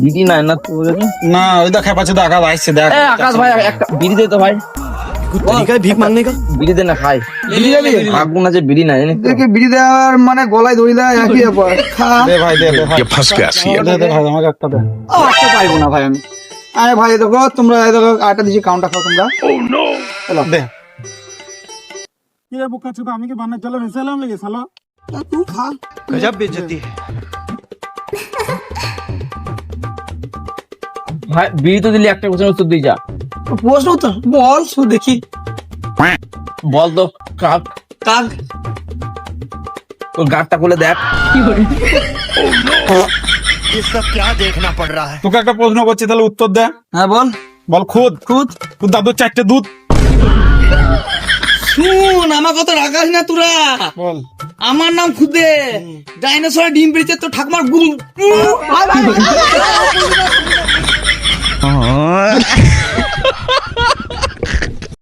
বিড়ি নাই না তো না ওই দেখা হ্যাঁ, পাচ্ছে তো আকাশ আসছে দেখ। আকাশ ভাই একটা বিড়ি দে তো ভাই। দে মানে গলায় ধরি দেয় একই ব্যাপার। ভাই আমি? দেখো তোমরা আটা কাউন্টার খাও তোমরা। কি আমি কি বানাই সালা তুই খা। গজব বেজতি। ভাই বিড়ি তো দিলি একটা প্রশ্নের উত্তর দিয়ে যা। প্রশ্ন উত্তর? বল দেখি। বল তো কাক। কাক। গাঁটটা খুলে দেখ। তোকে একটা প্রশ্ন করছি তাহলে উত্তর দে। হ্যাঁ বল। বল খুদ। খুদ? তোর চারটে দুধ। শুন আমার কথা রাখাস না তোরা। বল। আমার নাম খুদে। ডাইনোসর ডিম পেড়েছে তো ঠাকুমার গুম। 啊